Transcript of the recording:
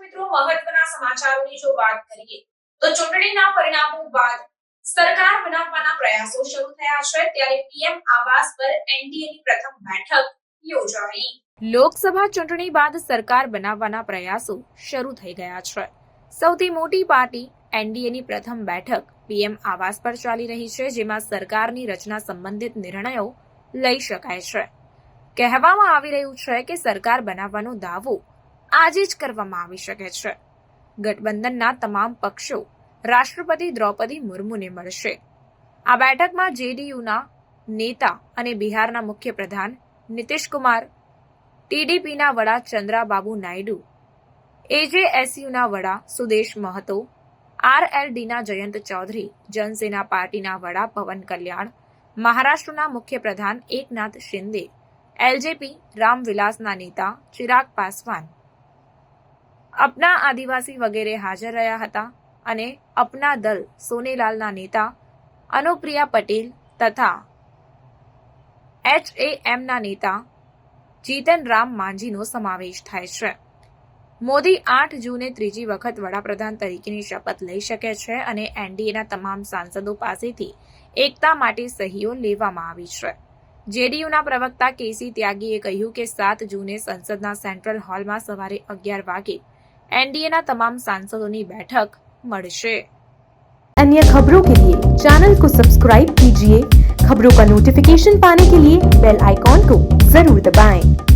મિત્રો, મહત્વના સમાચારોની જો વાત કરીએ, તો ચૂંટણીના પરિણામો બાદ સરકાર બનાવવાના પ્રયાસો શરૂ થયા છે. ત્યારે પીએમ આવાસ પર એનડીએની પ્રથમ બેઠક યોજાઈ. લોકસભા ચૂંટણી બાદ સરકાર બનાવવાના પ્રયાસો શરૂ થઈ ગયા છે. સૌથી મોટી પાર્ટી એનડીએની પ્રથમ બેઠક પીએમ આવાસ પર ચાલી રહી છે, જેમાં સરકારની રચના સંબંધિત નિર્ણયો લઈ શકાય છે. કહેવામાં આવી રહ્યું છે કે સરકાર બનાવવાનો દાવો આજે જ કરવામાં આવી શકે છે. ગઠબંધનના તમામ પક્ષો રાષ્ટ્રપતિ દ્રૌપદી મુર્મુને મળશે. આ બેઠકમાં જેડીયુના નેતા અને બિહારના મુખ્ય પ્રધાન નીતિશ કુમાર ટીડીપીના વડા ચંદ્રાબાબુ નાયડુ, એજેએસયુના વડા સુદેશ મહતો, આરએલડીના જયંત ચૌધરી, જનસેના પાર્ટીના વડા પવન કલ્યાણ, મહારાષ્ટ્રના મુખ્ય પ્રધાન એકનાથ શિંદે, એલજેપી રામવિલાસના નેતા ચિરાગ પાસવાન અપના આદિવાસી વગેરે હાજર રહ્યા હતા અને અપના દલ સોનેલાલના નેતા અનુપ્રિયા પટેલ તથા એચએએમના નેતા જીતન રામ માંઝીનો સમાવેશ થાય છે. મોદી આઠ જૂને ત્રીજી વખત વડાપ્રધાન તરીકેની શપથ લઈ શકે છે અને એનડીએના તમામ સાંસદો પાસેથી એકતા માટે સહીઓ લેવામાં આવી છે. જેડીયુના પ્રવક્તા કેસી ત્યાગીએ કહ્યું કે સાત જૂને સંસદના સેન્ટ્રલ હોલમાં સવારે અગિયાર વાગે एनडीए તમામ सांसदों बैठक મળશે अन्य खबरों के लिए चैनल को सब्सक्राइब कीजिए खबरों का नोटिफिकेशन पाने के लिए बेल आइकॉन को जरूर दबाएं।